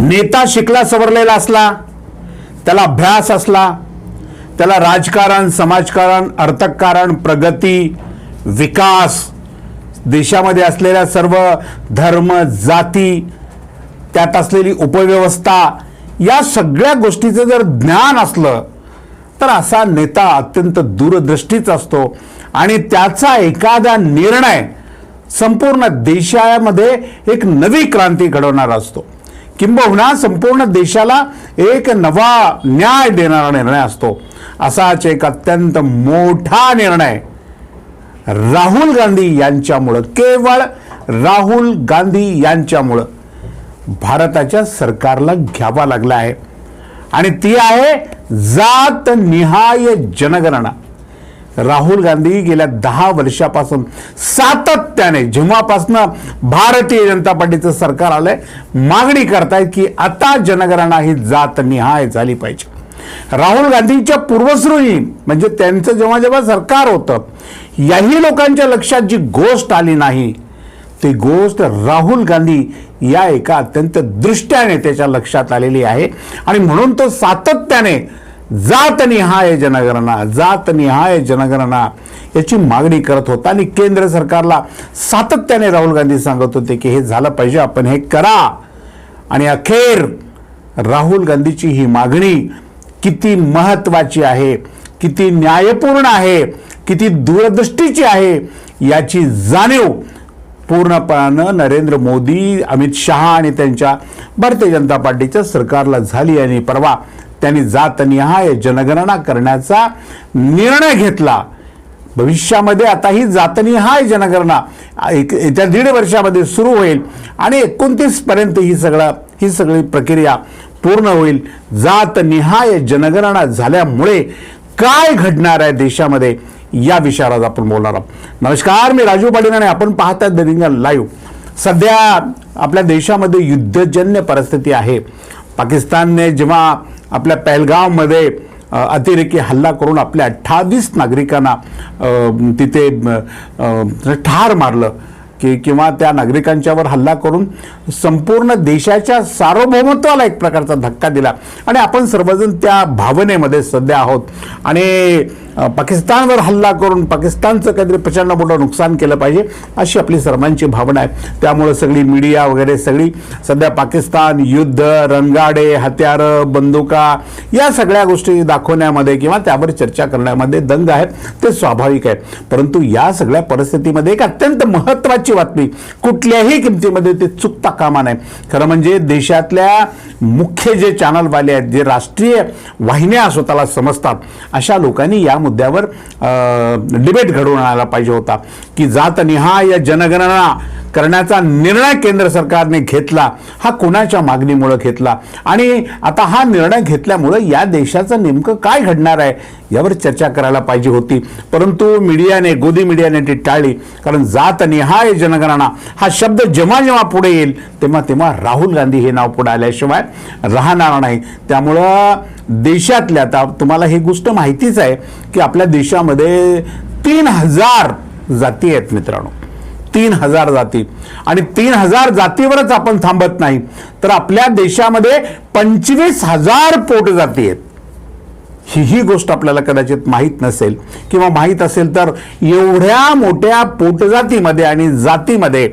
नेता शिकला सवरलेला असला त्याला अभ्यास असला त्याला राजकारण समाजकारण अर्थकारण प्रगती विकास देशामध्ये असलेल्या सर्व धर्म जाती त्यात असलेली उपव्यवस्था या सगळ्या गोष्टीचं जर ज्ञान असलं तर असा नेता अत्यंत दूरदृष्टीचा असतो. आणि त्याचा एखादा निर्णय संपूर्ण देशामध्ये एक नवी क्रांती घडवणारा असतो. किंबहुना संपूर्ण देशाला एक नवा न्याय देणारा निर्णय असतो. असाच एक अत्यंत मोठा निर्णय राहुल गांधी यांच्यामुळं केवळ राहुल गांधी यांच्यामुळं भारताच्या सरकारला घ्यावा लागला आहे. आणि ती आहे जात निहाय जनगणना. राहुल गांधी गेल्या दहा वर्षापासून सातत्याने जेव्हापासनं भारतीय जनता पार्टीचं सरकार आलंय मागणी करतायत की आता जनगणना ही जात निहाय झाली पाहिजे. राहुल गांधीच्या पूर्वसृही म्हणजे त्यांचं जेव्हा जेव्हा सरकार होतं याही लोकांच्या लक्षात जी गोष्ट आली नाही ती गोष्ट राहुल गांधी या एका अत्यंत दृष्ट्या नेत्याच्या लक्षात आलेली आहे. आणि म्हणून तो सातत्याने जातनिहाय जनगणना जातनिहाय जनगणना याची मागणी करत होता. आणि केंद्र सरकारला सातत्याने राहुल गांधी सांगत होते की हे झालं पाहिजे आपण हे करा. आणि अखेर राहुल गांधीची ही मागणी किती महत्वाची आहे किती न्यायपूर्ण आहे किती दूरदृष्टीची आहे याची जाणीव पूर्णपणानं नरेंद्र मोदी अमित शहा आणि त्यांच्या भारतीय जनता पार्टीच्या सरकारला झाली आणि परवा त्यांनी जातनिहाय जनगणना करण्याचा निर्णय घेतला. भविष्यामध्ये आता ही जातनिहाय जनगणना एक- येत्या दीड वर्षामध्ये सुरू होईल आणि एकोणतीसपर्यंत ही सगळं ही सगळी प्रक्रिया पूर्ण होईल. जातनिहाय जनगणना झाल्यामुळे काय घडणार आहे देशामध्ये? या विषयावर आज आपण बोलणार आहोत. नमस्कार मी राजू पाटील आणि आपण पाहतात द रिंगण लाईव्ह. सध्या आपल्या देशामध्ये युद्धजन्य परिस्थिती आहे. पाकिस्तानने जेव्हा आपल्या पैलगावमध्ये अतिरेकी हल्ला करून आपल्या अठ्ठावीस नागरिकांना तिथे म्हणजे ठार मारलं की किंवा त्या नागरिकांच्यावर हल्ला करून संपूर्ण देशाच्या सार्वभौमत्वाला एक प्रकारचा धक्का दिला. आणि आपण सर्वजण त्या भावनेमध्ये सध्या आहोत. आणि पाकिस्तानवर हल्ला करून पाकिस्तानचं काहीतरी प्रचंड मोठं नुकसान केलं पाहिजे अशी आपली सर्वांची भावना आहे. त्यामुळे सगळी मीडिया वगैरे सगळी सध्या पाकिस्तान युद्ध रणगाडे हत्यारं बंदुका या सगळ्या गोष्टी दाखवण्यामध्ये किंवा त्यावर चर्चा करण्यामध्ये दंग आहेत ते स्वाभाविक आहे परंतु या सगळ्या परिस्थितीमध्ये एक अत्यंत महत्त्वाची बातमी कुठल्याही किमतीमध्ये ते चुकता कामा नाही खरं म्हणजे देशातल्या मुख्य जे चॅनलवाले आहेत जे राष्ट्रीय वाहिन्या स्वतःला समजतात अशा लोकांनी या मुद्द्यावर डिबेट घडवून आणायला पाहिजे होता. की जातनिहाय जनगणना करण्याचा निर्णय केंद्र सरकारने घेतला हा कोणाच्या मागणीमुळं घेतला? आणि आता हा निर्णय घेतल्यामुळं या देशाचं नेमकं काय घडणार आहे यावर चर्चा करायला पाहिजे होती. परंतु मीडियाने गोदी मीडियाने ती टाळली. कारण जात निहाय जनगणना हा शब्द जेव्हा जेव्हा पुढे येईल तेव्हा तेव्हा राहुल गांधी हे नाव पुढे आल्याशिवाय राहणार नाही. त्यामुळं देशातल्या आता तुम्हाला ही गोष्ट माहितीच आहे की आपल्या देशामध्ये तीन हजार जाती आहेत मित्रांनो. तीन हजार जाती. आणि तीन हजार जातीवरच आपण थांबत नाही. तर आपल्या देशामध्ये पंचवीस हजार पोट जाती आहेत. ही ही गोष्ट आपल्याला कदाचित माहीत नसेल किंवा माहीत असेल तर एवढ्या मोठ्या पोटजातीमध्ये आणि जातीमध्ये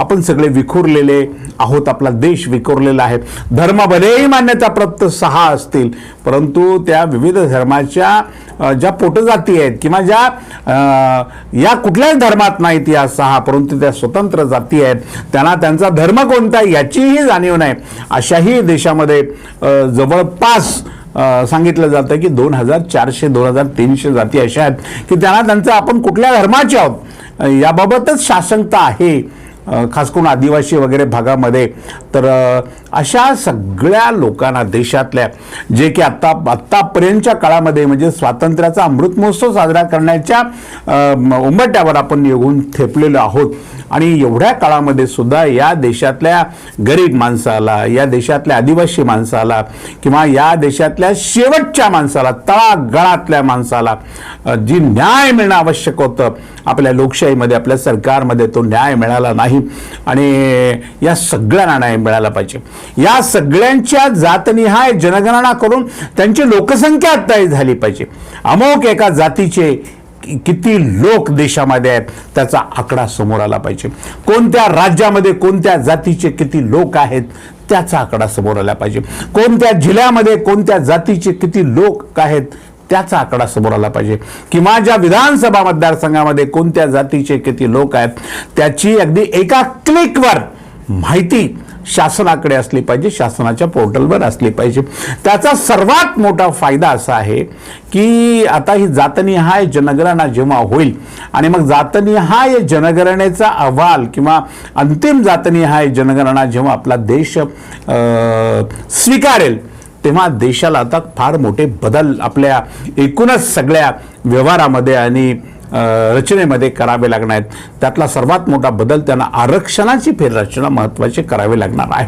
आपण सगळे विखुरलेले आहोत आपला देश विखुरलेला आहे. धर्म भलेही मान्यताप्राप्त सहा असतील परंतु त्या विविध धर्माच्या ज्या पोटजाती आहेत किंवा ज्या या कुठल्याच धर्मात नाहीत या सहा परंतु त्या स्वतंत्र जाती आहेत त्यांना त्यांचा धर्म कोणता आहे याचीही जाणीव नाही. अशाही देशामध्ये जवळपास सांगितलं जातं की दोन हजार चारशे दोन हजार तीनशे जाती अशा आहेत की त्यांना त्यांचं आपण कुठल्या धर्माचे आहोत? याबाबतच शासनता आहे खास करून आदिवासी वगैरे भागामध्ये. तर अशा सगळ्या लोकांना देशातल्या जे की आत्ता आत्तापर्यंतच्या काळामध्ये म्हणजे स्वातंत्र्याचा अमृत महोत्सव साजरा करण्याच्या उंबट्यावर आपण येऊन थेपलेलो आहोत. आणि एवढ्या काळामध्ये सुद्धा या देशातल्या गरीब माणसाला या देशातल्या आदिवासी माणसाला किंवा या देशातल्या शेवटच्या माणसाला तळागळातल्या माणसाला जी न्याय मिळणं आवश्यक होतं आपल्या लोकशाहीमध्ये आपल्या सरकारमध्ये तो न्याय मिळाला नाही. आणि या सगळ्यांना न्याय मिळाला पाहिजे. या सगळ्यांच्या जातनिहाय जनगणना करून त्यांची लोकसंख्या तय झाली पाहिजे. अमोक एका जातीचे किती लोक देशामध्ये आहेत त्याचा आकडा समोर आला पाहिजे. कोणत्या राज्यामध्ये कोणत्या जातीचे किती लोक आहेत त्याचा आकडा समोर आला पाहिजे. कोणत्या जिल्ह्यामध्ये कोणत्या जातीचे किती लोक आहेत त्याचा आकडा समोर आला पाहिजे. किंवा ज्या विधानसभा मतदारसंघामध्ये कोणत्या जातीचे किती लोक आहेत त्याची अगदी एका क्लिकवर माहिती शासनाकडे असली पाहिजे शासनाच्या पोर्टलवर असली पाहिजे. त्याचा सर्वात मोठा फायदा असा आहे की आता ही जातनिहाय जनगणना जेव्हा होईल आणि मग जातनिहाय जनगणनेचा अहवाल किंवा अंतिम जातनिहाय जनगणना जेव्हा आपला देश स्वीकारेल तेव्हा देशाला आता फार मोठे बदल आपल्या एकूणच सगळ्या व्यवहारामध्ये आणि रचनेमध्ये करावे लागणार आहेत. त्यातला सर्वात मोठा बदल त्यांना आरक्षणाची फेररचना महत्त्वाची करावी लागणार आहे.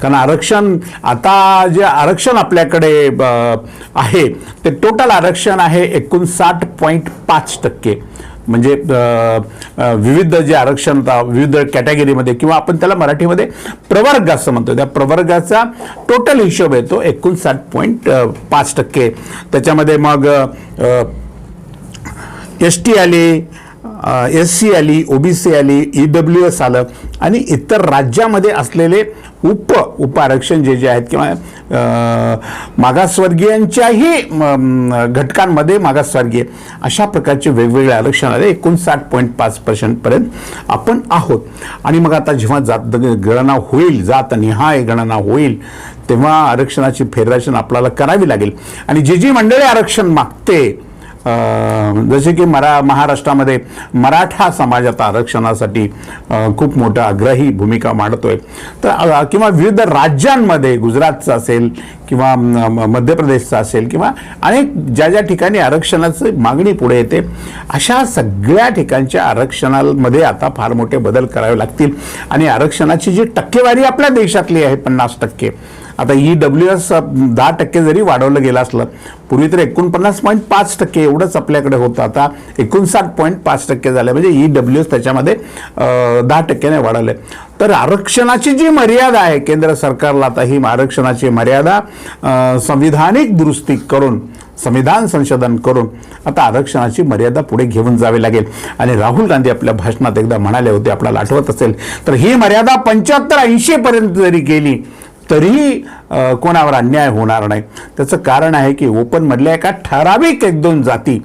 कारण आरक्षण आता जे आरक्षण आपल्याकडे आहे ते टोटल आरक्षण आहे एकोणसाठ पॉईंट पाच टक्के. म्हणजे विविध जे आरक्षण विविध कॅटेगरीमध्ये किंवा आपण त्याला मराठीमध्ये प्रवर्ग असं म्हणतो. त्या प्रवर्गाचा टोटल हिशोब येतो एकोणसाठ पॉईंट पाच टक्के. त्याच्यामध्ये मग एस टी आली एस सी आली ओ बी सी आली ई डब्ल्यू एस आलं आणि इतर राज्यामध्ये असलेले उप उप आरक्षण जे जे आहेत किंवा मागासवर्गीयांच्याही घटकांमध्ये मागासवर्गीय अशा प्रकारचे वेगवेगळे आरक्षण आले. एकोणसाठ पॉईंट पाच पर्सेंटपर्यंत आपण आहोत. आणि मग आता जेव्हा जात गणना होईल जात निहाय गणना होईल तेव्हा आरक्षणाची फेररचना आपल्याला करावी लागेल. आणि जे जी मंडळी आरक्षण मागते जसे की मरा महाराष्ट्रामध्ये मराठा समाज आता आरक्षणासाठी खूप मोठा आग्रही भूमिका मांडतोय. तर किंवा विविध राज्यांमध्ये गुजरातचं असेल किंवा म- मध्य प्रदेशचं असेल किंवा अनेक ज्या ज्या ठिकाणी आरक्षणाची मागणी पुढे येते अशा सगळ्या ठिकाणच्या आरक्षणामध्ये आता फार मोठे बदल करावे लागतील. आणि आरक्षणाची जी टक्केवारी आपल्या देशातली आहे पन्नास टक्के आता ई डब्ल्यू एस दहा टक्के जरी वाढवलं गेलं असलं पूर्वी तर एकोणपन्नास पॉईंट पाच टक्के एवढंच आपल्याकडे होतं. आता एकोणसाठ पॉईंट पाच टक्के झालं. म्हणजे ई डब्ल्यू एस त्याच्यामध्ये दहा टक्क्याने वाढवले. तर आरक्षणाची जी मर्यादा आहे केंद्र सरकारला आता ही आरक्षणाची मर्यादा संविधानिक दुरुस्ती करून संविधान संशोधन करून आता आरक्षणाची मर्यादा पुढे घेऊन जावी लागेल. आणि राहुल गांधी आपल्या भाषणात एकदा म्हणाले होते आपल्याला आठवत असेल तर ही मर्यादा पंच्याहत्तर ऐंशी पर्यंत जरी गेली तरीही कोणावर अन्याय होणार नाही. त्याचं कारण आहे की ओपनमधल्या एका ठराविक एक दोन जाती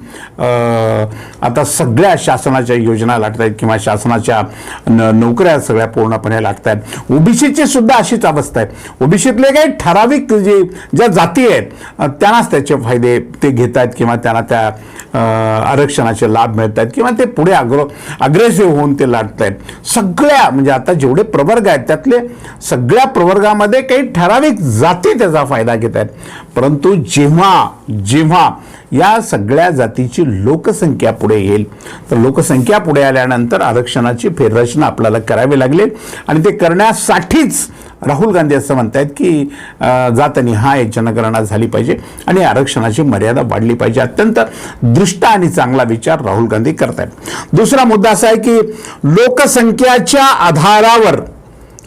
आता सगळ्या शासनाच्या योजना लागत आहेत किंवा शासनाच्या न- नोकऱ्या सगळ्या पूर्णपणे लागत आहेत. ओबीसीची सुद्धा अशीच अवस्था आहे. ओबीसीतले काही ठराविक जे ज्या जाती आहेत त्यांनाच त्याचे फायदे ते घेत आहेत किंवा त्यांना त्या आरक्षणाचे लाभ मिळत आहेत किंवा ते पुढे अग्र अग्रेसिव्ह होऊन ते लाटत आहेत सगळ्या म्हणजे आता जेवढे प्रवर्ग आहेत त्यातले सगळ्या प्रवर्गामध्ये काही ठराविक जाती त्याचा फायदा घेत आहेत परंतु जेव्हा जेव्हा या सगळ्या जातीची लोकसंख्या पुढे येईल. तर लोकसंख्या पुढे आल्यानंतर आरक्षणाची फेररचना आपल्याला करावी लागेल. आणि ते करण्यासाठीच राहुल गांधी असं म्हणतायत की अं, जातनिहाय जनगणना झाली पाहिजे आणि आरक्षणाची मर्यादा वाढली पाहिजे. अत्यंत दृष्ट आणि चांगला विचार राहुल गांधी करतायत. दुसरा मुद्दा असा आहे की लोकसंख्याच्या आधारावर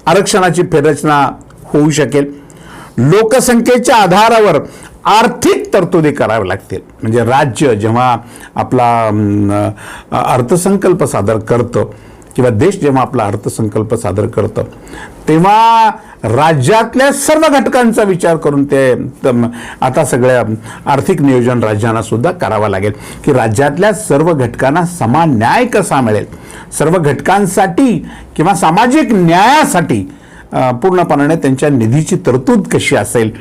आरक्षणाची फेररचना होऊ शकेल. लोकसंख्येच्या आधारावर आर्थिक तरतुदी कराव्या लागतील. म्हणजे राज्य जेव्हा आपला अर्थसंकल्प सादर करतं किंवा देश जेव्हा आपला अर्थसंकल्प सादर करतं तेव्हा राज्यातल्या सर्व घटकांचा विचार करून ते आता सगळ्या आर्थिक नियोजन राज्यांना सुद्धा करावं लागेल. की राज्यातल्या सर्व घटकांना समान न्याय कसा मिळेल? सर्व घटकांसाठी किंवा सामाजिक न्यायासाठी पूर्णपणाने त्यांच्या निधीची तरतूद कशी असेल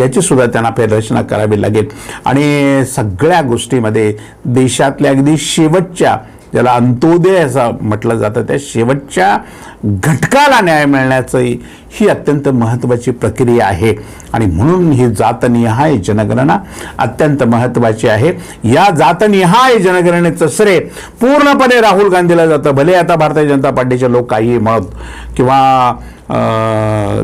याची सुद्धा त्यांना फेररचना करावी लागेल. आणि सगळ्या गोष्टीमध्ये देशातल्या अगदी शेवटच्या ज्याला अंत्योदय असं म्हटलं जातं त्या शेवटच्या घटकाला न्याय मिळण्याचंही ही अत्यंत महत्त्वाची प्रक्रिया आहे. आणि म्हणून ही जातनिहाय जनगणना अत्यंत महत्त्वाची आहे. या जातनिहाय जनगणनेचं श्रेय पूर्णपणे राहुल गांधीला जातं. भले आता भारतीय जनता पार्टीचे लोक काही मत किंवा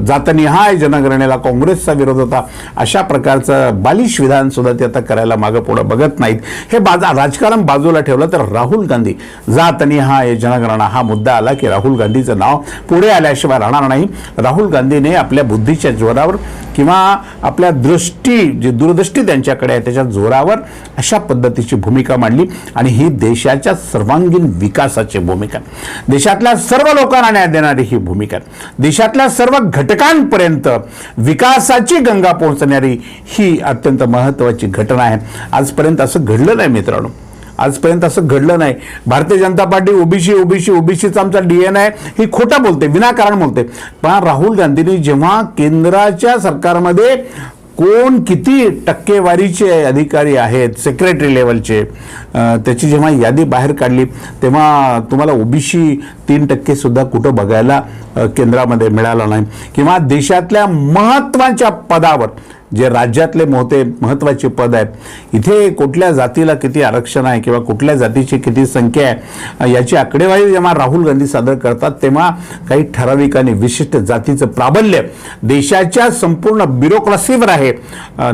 जातनिहाय जनगणनेला काँग्रेसचा विरोध होता. अशा प्रकारचं बालिश विधानसुद्धा ते आता करायला मागं पुढं बघत नाहीत. हे बाजा राजकारण बाजूला ठेवलं तर राहुल गांधी. जातनिहाय जनगणना हा मुद्दा आला की राहुल गांधीचं नाव पुढे आल्याशिवाय राहणार नाही. राहुल गांधीने आपल्या बुद्धीच्या जोरावर किंवा आपल्या दृष्टी जी दूरदृष्टी त्यांच्याकडे आहे त्याच्या जोरावर अशा पद्धतीची भूमिका मांडली आणि ही देशाच्या सर्वांगीण विकासाची भूमिका. देशातल्या सर्व लोकांना न्याय देणारी ही भूमिका. देशातल्या सर्व घटकांपर्यंत विकासाची गंगा पोहोचणारी ही अत्यंत महत्त्वाची घटना आहे. आजपर्यंत असं घडलं नाही मित्रांनो. आजपर्यंत असं घडलं नाही. Bharatiya Janata Party OBC OBC ओबीसीचा आमचा डीएन आहे. ही खोटं बोलते विनाकारण बोलते. पण राहुल गांधींनी जेव्हा केंद्राच्या सरकारमध्ये कोण किती टक्केवारीचे अधिकारी आहेत सेक्रेटरी लेवलचे त्याची जेव्हा यादी बाहेर काढली तेव्हा तुम्हाला ओबीसी तीन टक्के सुद्धा कुठं बघायला केंद्रामध्ये मिळालं नाही. किंवा देशातल्या महत्त्वाच्या पदावर जे राज्यातले मोठे महत्त्वाचे पद आहेत इथे कुठल्या जातीला किती आरक्षण आहे किंवा कुठल्या जातीची किती संख्या आहे याची आकडेवारी जेव्हा राहुल गांधी सादर करतात तेव्हा काही ठराविक आणि विशिष्ट जातीचं प्राबल्य देशाच्या संपूर्ण ब्युरोक्रसीवर आहे.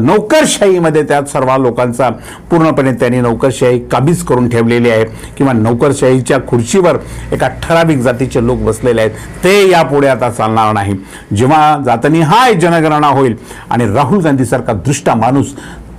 नोकरशाहीमध्ये त्यात सर्व लोकांचा पूर्णपणे त्यांनी नोकरशाही काबीज करून ठेवलेली आहे किंवा नोकरशाहीच्या खुर्चीवर एका ठराविक जातीचे लोक बसलेले आहेत ते यापुढे आता चालणार नाही. जेव्हा जातनी हाय जनगणना होईल आणि राहुल गांधीसारखा दृष्टा माणूस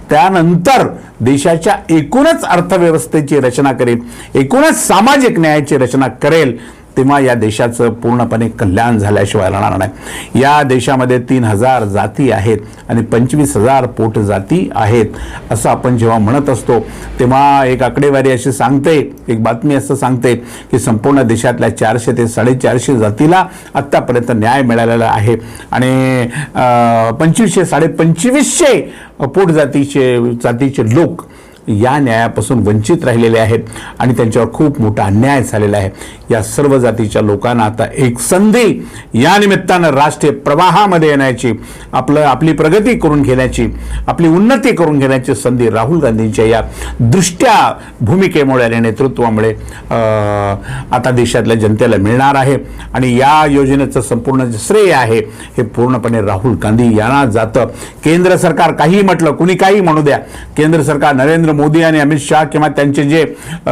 त्यानंतर देशाच्या एकूणच अर्थव्यवस्थेची रचना करेल एकूणच सामाजिक न्यायाची रचना करेल तेव्हा या देशाचं पूर्णपणे कल्याण झाल्याशिवाय राहणार नाही. या देशामध्ये तीन हजार जाती आहेत आणि पंचवीस हजार पोट जाती आहेत असं आपण जेव्हा म्हणत असतो तेव्हा एक आकडेवारी अशी सांगते एक बातमी असं सांगते की संपूर्ण देशातल्या चारशे ते साडेचारशे जातीला आत्तापर्यंत न्याय मिळालेला आहे. आणि अं, पंचवीसशे साडेपंचवीसशे पोट जातीचे जातीचे लोक या न्यायापासून वंचित राहिलेले आहेत आणि त्यांच्यावर खूप मोठा अन्याय झालेला आहे. या सर्व जातीच्या लोकांना आता एक संधी या निमित्तानं राष्ट्रीय प्रवाहामध्ये येण्याची आपलं आपली प्रगती करून घेण्याची आपली उन्नती करून घेण्याची संधी राहुल गांधींच्या या दृष्ट्या भूमिकेमुळे आणि नेतृत्वामुळे आता देशातल्या जनतेला मिळणार आहे. आणि या योजनेचं संपूर्ण जे श्रेय आहे हे पूर्णपणे राहुल गांधी यांना जातं. केंद्र सरकार काही म्हटलं कुणी काही म्हणू द्या. केंद्र सरकार नरेंद्र मोदी आणि अमित शहा किंवा त्यांचे जे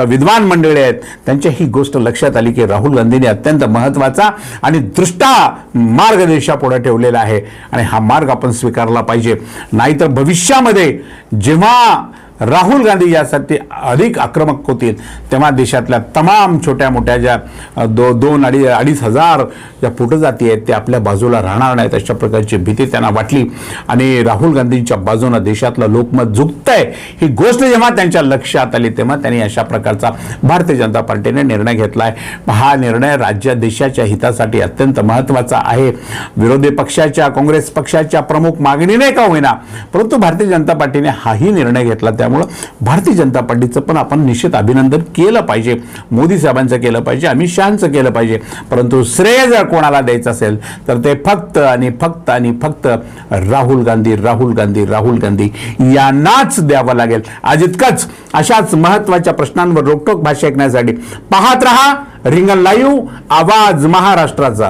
विद्वान मंडळी आहेत त्यांच्या ही गोष्ट लक्षात आली की राहुल गांधींनी अत्यंत महत्त्वाचा आणि दृष्टा मार्ग देशापुढे ठेवलेला आहे. आणि हा मार्ग आपण स्वीकारला पाहिजे. नाहीतर भविष्यामध्ये जेव्हा राहुल गांधी यासाठी अधिक आक्रमक होतील. तेव्हा देशातल्या तमाम छोट्या मोठ्या ज्या दो दोन अडी अडीच हजार ज्या फुटजाती आहेत त्या आपल्या बाजूला राहणार नाहीत अशा प्रकारची भीती त्यांना वाटली. आणि राहुल गांधींच्या बाजूनं देशातलं लोकमत झुकतंय ही गोष्ट जेव्हा त्यांच्या लक्षात आली तेव्हा त्यांनी अशा प्रकारचा भारतीय जनता पार्टीने निर्णय घेतला आहे हा निर्णय राज्य देशाच्या हितासाठी अत्यंत महत्त्वाचा आहे. विरोधी पक्षाच्या काँग्रेस पक्षाच्या प्रमुख मागणीने का होईना? परंतु भारतीय जनता पार्टीने हाही निर्णय घेतला त्या त्यामुळं भारतीय जनता पार्टीचं पण आपण निश्चित अभिनंदन केलं पाहिजे. मोदी साहेबांचं केलं पाहिजे अमित शहाचं केलं पाहिजे. परंतु श्रेय जर कोणाला द्यायचं असेल तर ते फक्त आणि फक्त आणि फक्त राहुल गांधी राहुल गांधी राहुल गांधी यांनाच द्यावं लागेल. आज इतकंच. अशाच महत्त्वाच्या प्रश्नांवर रोकटोक भाषा ऐकण्यासाठी पाहत रहा रिंगण लाईव्ह आवाज महाराष्ट्राचा.